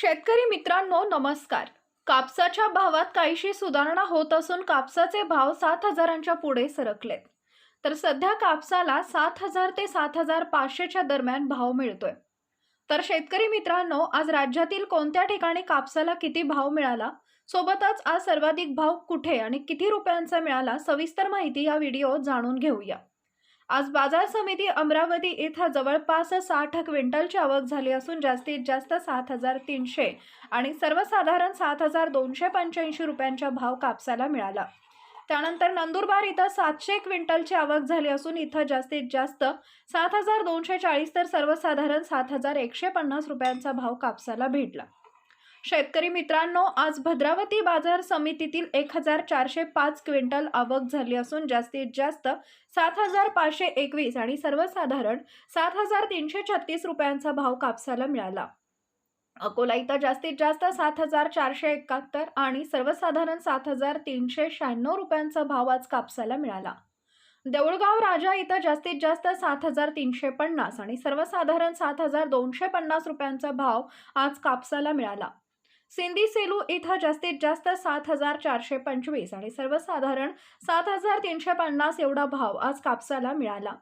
शेतकरी मित्रांनो नमस्कार. कापसाच्या भावात काहीशी सुधारणा होत असून कापसाचे भाव सात हजारांच्या पुढे सरकलेत. तर सध्या कापसाला सात हजार ते सात हजार पाचशेच्या दरम्यान भाव मिळतोय. तर शेतकरी मित्रांनो आज राज्यातील कोणत्या ठिकाणी कापसाला किती भाव मिळाला? सोबतच आज सर्वाधिक भाव कुठे आणि किती रुपयांचा मिळाला? सविस्तर माहिती या व्हिडिओ जाणून घेऊया. आज बाजार समिती अमरावती इथं जवळपास साठ क्विंटलची आवक झाली असून जास्तीत जास्त सात हजार तीनशे आणि सर्वसाधारण सात हजार दोनशे पंच्याऐंशी रुपयांचा भाव कापसाला मिळाला. त्यानंतर नंदुरबार इथं सातशे क्विंटलची आवक झाली असून इथं जास्तीत जास्त सात हजार दोनशे चाळीस तर सर्वसाधारण सात हजार एकशे पन्नास रुपयांचा भाव कापसाला भेटला. शेतकरी मित्रांनो आज भद्रावती बाजार समितीतील एक हजार चारशे पाच क्विंटल आवक झाली असून जास्तीत जास्त सात हजार पाचशे एकवीस आणि सर्वसाधारण सात हजार तीनशे छत्तीस रुपयांचा भाव कापसाला मिळाला. अकोला इथं जास्तीत जास्त सात हजार चारशे एकाहत्तर आणि सर्वसाधारण सात हजार तीनशे शहाण्णव रुपयांचा भाव आज कापसाला मिळाला. देऊळगाव राजा इथं जास्तीत जास्त सात हजार तीनशे पन्नास आणि सर्वसाधारण सात हजार दोनशे पन्नास रुपयांचा भाव आज कापसाला मिळाला. सिंधी सेलू इथं जास्तीत जास्त सात हजार चारशे पंचवीस आणि सर्वसाधारण सात हजार तीनशे पन्नास एवढा भाव आज कापसाला मिळाला.